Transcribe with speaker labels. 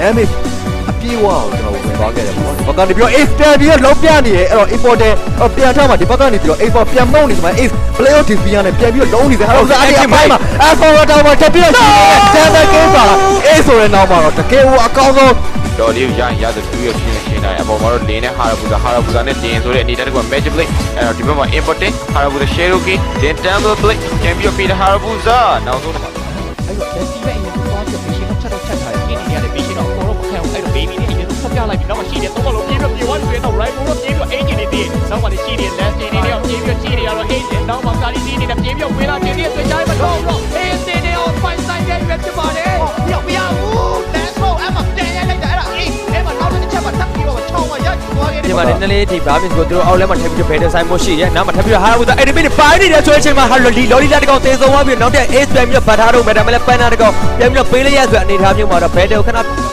Speaker 1: damage အပြေးဝအောင်ကျွန်တော်ဝင်သွားခဲ့တယ်ပေါ့ဒီဘက်ကနေပြီးတော့ ace တန်ပြီးတော့လုံးပြနေရဲအဲ့တော့ important ပြန်ထားမှာဒီဘက်ကနေပြီးတော့ ace ပေါ်ပြန်မုံနေဒီမှာ ace play out TV နဲ့ပြန်ပြီးတော့လုံးနေတယ်အဲ့တော့အဲ့ဒီအပိုင်းမှာ alpha တော့မှာတက်ပြီးတော့ရှိတယ် standard game ပါ ace ဆိုတဲ့နောက်မှာတော့တကယ်ကိုအကောင်းဆုံး
Speaker 2: တော်လေးရရတဲ့သူရရှင်းရှင်းတိုင်းအပေါ်မှာတော့လင်းနဲ့ဟာရဘူဇာဟာရဘူဇာနဲ့တင်ဆိုတဲ့အနေနဲ့တကွ magic blade အဲ့တော့ဒီဘက်မှာ important ဟာရဘူဇာ shadow key တင် temple blade ပြန်ပြီးတော့ပြီးတဲ့ဟာရဘူဇာနောက်ဆုံးတော့
Speaker 3: အဲ့တော့ နဲ့အရင်ဆုံးဖျက်လိုက်ပြီးတော့ရှိတယ်။တော့လို့ပြေးပြီးပြေးသွားပြီးတော့ right ဘောတော့ပြေးပြီး agent နေသေးတယ်။နောက်မှလည်းရှိတယ် left နေနေတော့ပြေးပြီးရှိတယ်ရတော့ agent နောက်မှကာလီဒီနေနဲ့ပြေးပြီးဝေးလာပြေးပြီးဆွေးချိုင်းမတော့တော့ agent နေအောင် fight side ရဲ့ပြပြပါတယ်။ပြပြဘူး။ let's go အမပြန်ရလိုက်တာအဲ့ဒါအေးအဲ့မှာနောက်တစ်ချက်မှာထပ်ပြီးတော့ချောင်းမှာရိုက်သွားခဲ့တယ်
Speaker 4: ဒီမှာနည်းနည်းလေးဒီဘာမစ်ကိုသူတို့အောက်လဲမှာထပ်ပြီးတော့ဘယ်တဲ့ဆိုင်မို့ရှိရဲနောက်မှာထပ်ပြီးတော့ဟာဘူးဆိုအဲ့ဒီမိနစ်ပိုင်းနေတဲ့ဆိုတဲ့အချိန်မှာဟာလော်လီလော်လီလာတကောင်သေဆုံးသွားပြီးနောက်တဲ့ ace ပြန်ပြီးတော့ဗတ်ထားတော့မယ်ဒါမှလည်းပန်းနာတကောင်ပြန်ပြီးတော့ပေးလိုက်ရဆိုတဲ့အနေထားမျိုးမှာတော့ဘယ်တဲ့ခဏ